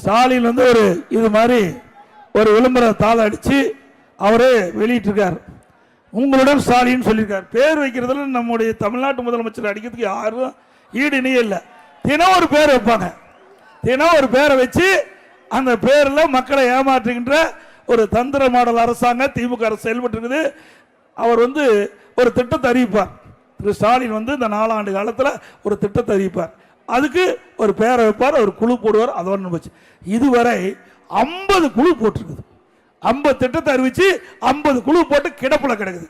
ஸ்டாலின் வந்து ஒரு இது மாதிரி ஒரு விளம்பர தாளை அடித்து அவரே வெளியிட்டிருக்கார். உங்களுடன் ஸ்டாலின் சொல்லியிருக்கார். பேர் வைக்கிறதுல நம்முடைய தமிழ்நாட்டு முதலமைச்சர் அடிக்கிறதுக்கு யாரும் ஈடு இணையே இல்லை. தினம் ஒரு பேர் வைப்பாங்க. தினம் ஒரு பேரை வச்சு அந்த பேரில் மக்களை ஏமாற்றுகின்ற ஒரு தந்திர மாடல் அரசாங்க திமுக அரசு செயல்பட்டு இருக்குது அவர் வந்து ஒரு திட்டத்தை அறிவிப்பார். திரு ஸ்டாலின் வந்து இந்த நாலாண்டு காலத்தில் ஒரு திட்டத்தை அறிவிப்பார். அதுக்கு ஒரு பேரை வைப்பார் ஒரு குழு போடுவார் அதோட போச்சு இதுவரை ஐம்பது குழு போட்டிருக்குது. ஐம்பது திட்டத்தை அறிவித்து ஐம்பது குழு போட்டு கிடப்பில் கிடக்குது.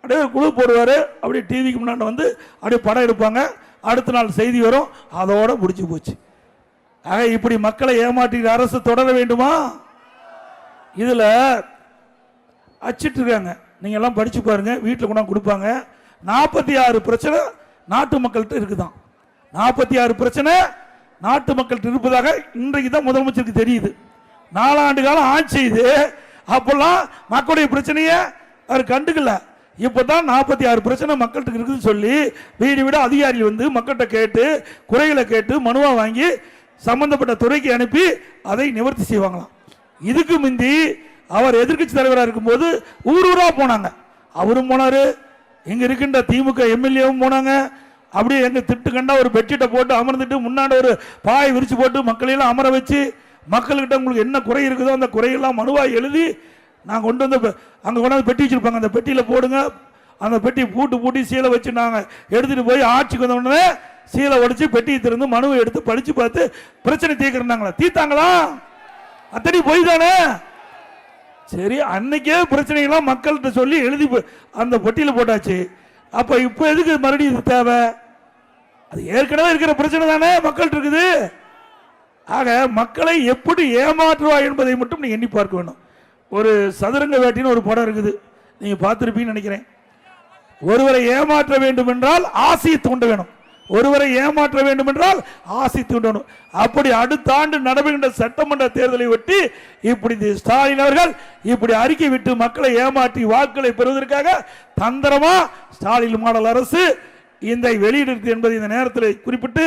அப்படியே ஒரு குழு போடுவார் அப்படியே டிவிக்கு முன்னாடி வந்து அப்படியே படம் எடுப்பாங்க. அடுத்த நாள் செய்தி வரும் அதோட முடிஞ்சு போச்சு. ஆக இப்படி மக்களை ஏமாற்றுகிற அரசு தொடர வேண்டுமா? இதில் அச்சிட்ருக்காங்க நீங்கள் எல்லாம் படித்து பாருங்கள் வீட்டில் கொண்டாந்து கொடுப்பாங்க. நாற்பத்தி ஆறு பிரச்சனை நாட்டு மக்கள்கிட்ட இருக்குதான். நாற்பத்தி ஆறு பிரச்சனை. நாட்டு மக்கள்கிட்ட இருப்பதாக இன்றைக்கு தான் முதலமைச்சருக்கு தெரியுது. நாலாண்டு காலம் ஆட்சி இது. அப்பெல்லாம் மக்களுடைய பிரச்சனையை அவர் கண்டுக்கல. இப்பதான் நாற்பத்தி ஆறு பிரச்சனை மக்கள்கிட்ட இருக்குதுன்னு சொல்லி வீடு வீடு அதிகாரிகள் வந்து மக்கள்கிட்ட கேட்டு குறைகளை கேட்டு மனுவா வாங்கி சம்பந்தப்பட்ட துறைக்கு அனுப்பி அதை நிவர்த்தி செய்வாங்களாம். இதுக்கு முந்தி அவர் எதிர்கட்சி தலைவராக இருக்கும்போது ஊர் ஊரா போனாங்க. அவரும் போனாரு. இங்க இருக்கின்ற திமுக எம்எல்ஏவும் போனாங்க. அப்படியே எங்க திட்டு கண்டா ஒரு பெட்ஷீட்டை போட்டு அமர்ந்துட்டு முன்னாடி ஒரு பாய் விரிச்சு போட்டு மக்களையெல்லாம் அமர வச்சு மக்கள்கிட்ட உங்களுக்கு என்ன குறை இருக்குதோ அந்த குறையெல்லாம் மனுவாக எழுதி நான் கொண்டு வந்து அங்கே கொண்டாந்து பெட்டி வச்சுருப்பாங்க. அந்த பெட்டியில் போடுங்க. அந்த பெட்டி பூட்டு பூட்டி சீலை வச்சு நாங்கள் எடுத்துகிட்டு போய் ஆட்சிக்கு வந்த உடனே சீலை உடச்சி பெட்டியை திறந்து மனுவை எடுத்து படித்து பார்த்து பிரச்சனை தீர்க்குறாங்களா தீர்த்தாங்களா? அத்தனை போய் தானே? சரி அன்னைக்கே பிரச்சனைகள்லாம் மக்கள்கிட்ட சொல்லி எழுதி அந்த பொட்டியில் போட்டாச்சு. அப்ப இப்போ எதுக்கு மறுபடியும் இது தேவை? அது ஏற்கனவே இருக்கிற பிரச்சனை தானே மக்கள்கிட்ட இருக்குது. ஆக மக்களை எப்படி ஏமாற்றுவா என்பதை மட்டும் நீ எண்ணி பார்க்க வேணும். ஒரு சதுரங்க வேட்டின்னு ஒரு படம் இருக்குது. நீங்க பார்த்துருப்பீங்கன்னு நினைக்கிறேன். ஒருவரை ஏமாற்ற வேண்டும் என்றால் ஆசையை தூண்ட வேணும். ஒருவரை ஏமாற்ற வேண்டும் என்றால் ஆசை தூண்டணும் அப்படி அடுத்த ஆண்டு நடைபெறுகின்ற சட்டமன்ற தேர்தலை ஒட்டி இப்படி ஸ்டாலின் அவர்கள் இப்படி அறிக்கை விட்டு மக்களை ஏமாற்றி வாக்குகளை பெறுவதற்காக தந்திரமா ஸ்டாலின் மாடல் அரசு இந்த வெளியிடுகிறது என்பதை இந்த நேரத்தில் குறிப்பிட்டு